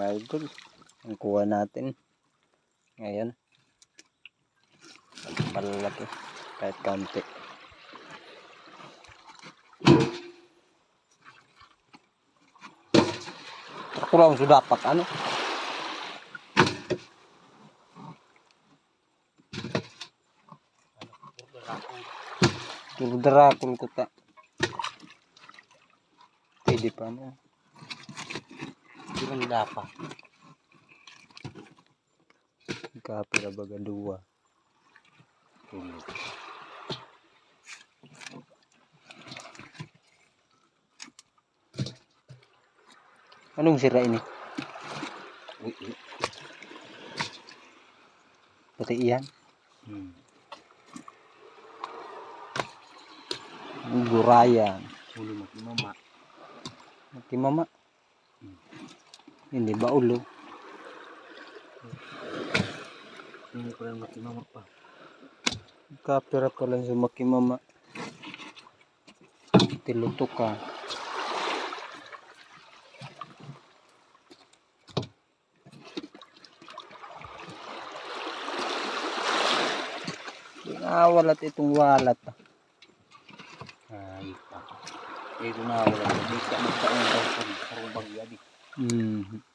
mga idol. Ang kuha natin. Ngayon. Palalaki. Kahit kaunti. Ako lang sudapak ano. Puro darakol ko ta. Pwede pa ano. Dapa. Kapira baga dua. Anong sira ini? Uy, uy. Pati iyan. Hmm. Ang Gurayan. Ulo mo si mama. Mati mama. Hmm. Hindi ba ulo? Hindi ko lang mati mama pa. Kapira pa lang sa maki mama. Tiluto ka. Nawalat itong walat. ah. Ay, pa. Doon na wala. Hindi ka magkaon Mm-hmm.